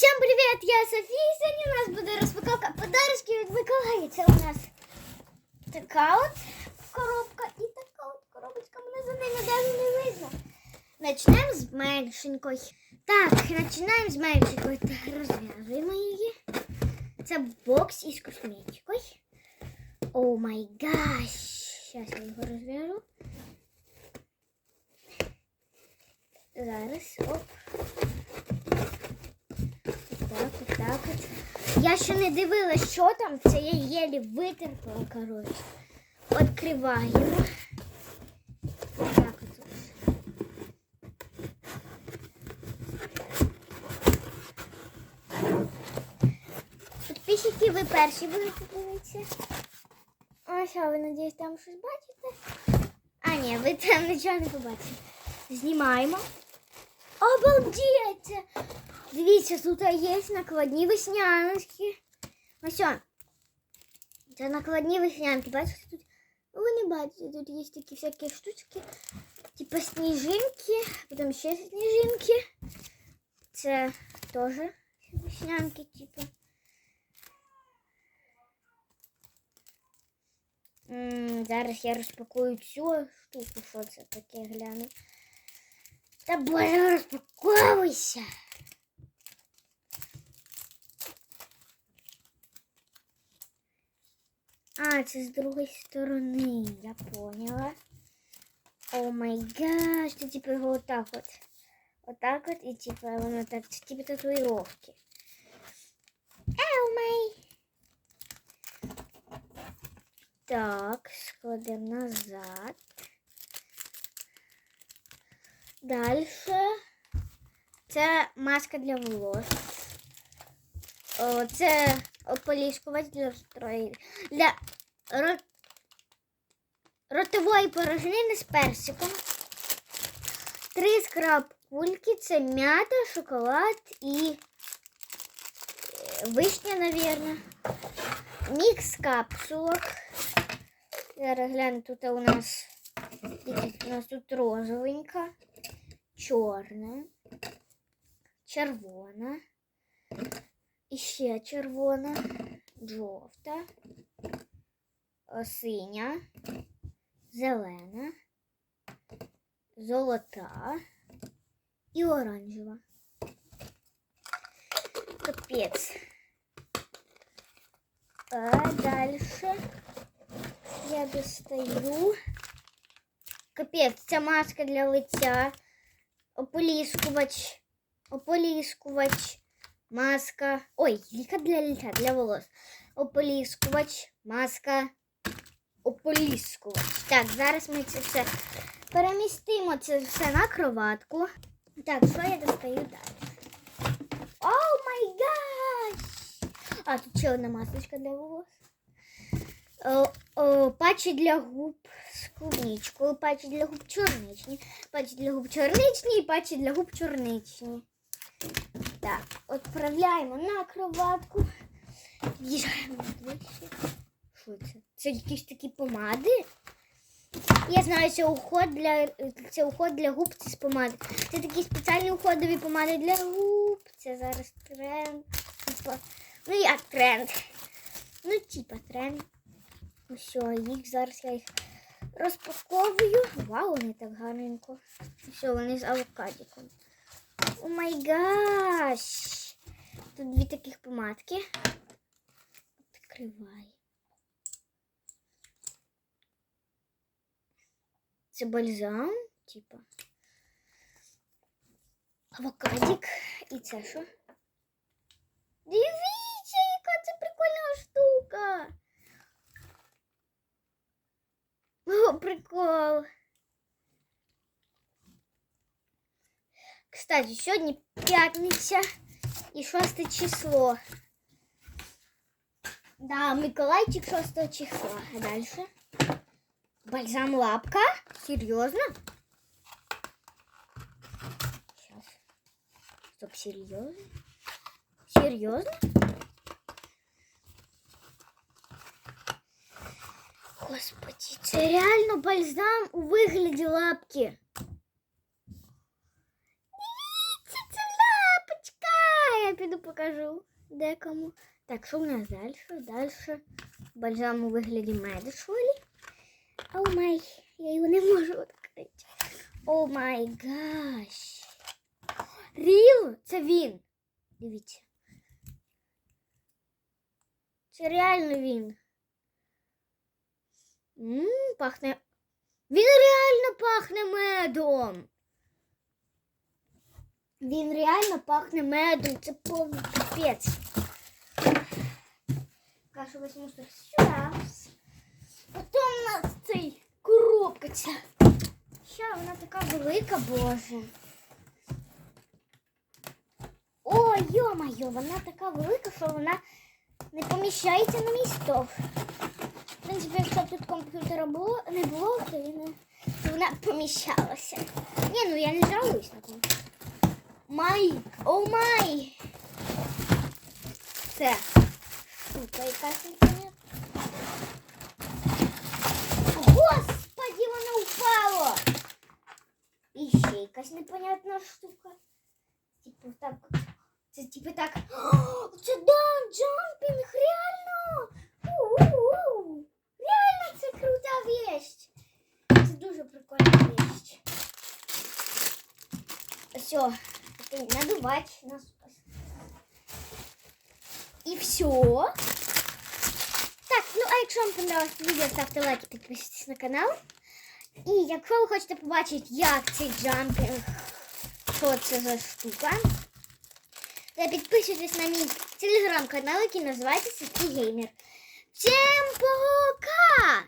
Всем привет, я Софія. Сьогодні у нас буде розпаковка подарочки від Миколая. У нас така от коробка і така от коробочка. Мене за ними навіть не видно. Начнемо з меншенької. Так, починаємо з меншенької. Так, розв'язуємо її. Це бокс із косметикою. О май гаш. Зараз я його розв'яжу. Зараз, оп. Так. Я ще не дивилась, що там. Це я єлі витерпала, коротше. Відкриваємо. Так от. Підписчики, ви перші будете дивитися. А що, ви надіюсь, там щось бачите? А, ні, ви там нічого не побачите. Знімаємо. Обалдеть! Дивіться, тут є накладні веснянки. Ось. о. Це накладні веснянки. Бачите тут? Ну, Ви не бачите, тут є такі всякі штучки. Типа сніжинки, потім ще сніжинки. Це теж веснянки, типа. М, Зараз я розпакую цю штуку, що це таке гляну. Та боже, розпаковуйся. А, це з другої сторони, я поняла. О май гаш, це типу його отак от. Отак от і типу воно так, це типу татуїровки. Ау. Так, складемо назад. Дальше. Це маска для волос. О, це ополіскувач для строї. Для ро... ротової порожнини з персиком. Три скраб-кульки. Це м'ята, шоколад і е, вишня, навірно. Мікс капсулок. Зараз гляну, тут у нас у нас тут розовенька, чорна, червона, і ще червона, жовта, синя, зелена, золота і оранжева. Капець. А дальше я достаю. Капець, ця маска для лиця, ополіскувач, ополіскувач, маска. Ой, яка для лиця, для волос. Ополіскувач, маска, Ополіскувач. Так, зараз ми це все перемістимо це все на кроватку. Так, що я достаю далі? О май гаш! А, тут ще одна масочка для волос. О, о, патчі для губ з клубничкою, патчі для губ чорничні, патчі для губ чорничні і патчі для губ чорничні. Так, відправляємо на кроватку. В'їжджаємо двічі. Що це? Якісь такі помади. Я знаю, це уход для це уход для губ це з помади. Це такі спеціальні уходові помади для губ. Це зараз тренд. Типа, ну як тренд? Ну, типа тренд. Ну Все, їх зараз я їх розпаковую. Вау, вони так гарненько. Все, вони з авокадіком. О май гаш! Тут дві таких помадки. Відкривай. Це бальзам, типа. Авокадик. І це що? Дивіться, яка це прикольна штука. О, прикол. Кстати, сьогодні п'ятниця і 6 число. Да, Миколайчик 6 числа. А дальше? Бальзам лапка? Серьезно? Сейчас. Стоп, серьезно? Серьезно? Господи, це реально бальзам у вигляді лапки. Дивіться, це лапочка. Я піду покажу декому. Так, що в нас далі? Далі бальзам у вигляді медишолі. О май, я його не можу відкрити. О май гаш. Ріл, це він. Дивіться. Це реально він. Ммм, пахне. Він реально пахне медом. Він реально пахне медом. Це повний капець. Кашу візьму сюди. Потім у нас цей коробка ця. Ща вона така велика, боже. О, йо-моє, вона така велика, що вона не поміщається на мій стол. В принципі, якщо тут комп'ютера було, не було, то, він, то вона поміщалася. Ні, ну я не жалуюсь на комп'ютер. Май, о май! Це штука якась якась непонятна штука. Типу так. Це типу так. О, це дан джампінг, реально! У-у-у! Реально це крута вещь. Це дуже прикольна вещь. Все, надувать нас. І все. Так, ну а якщо вам понравилось відео, ставте лайк і підписуйтесь на канал. І якщо ви хочете побачити, як цей джампер, що це за штука, то підписуйтесь на мій телеграм-канал, який називається Світлий Геймер. Всім пока!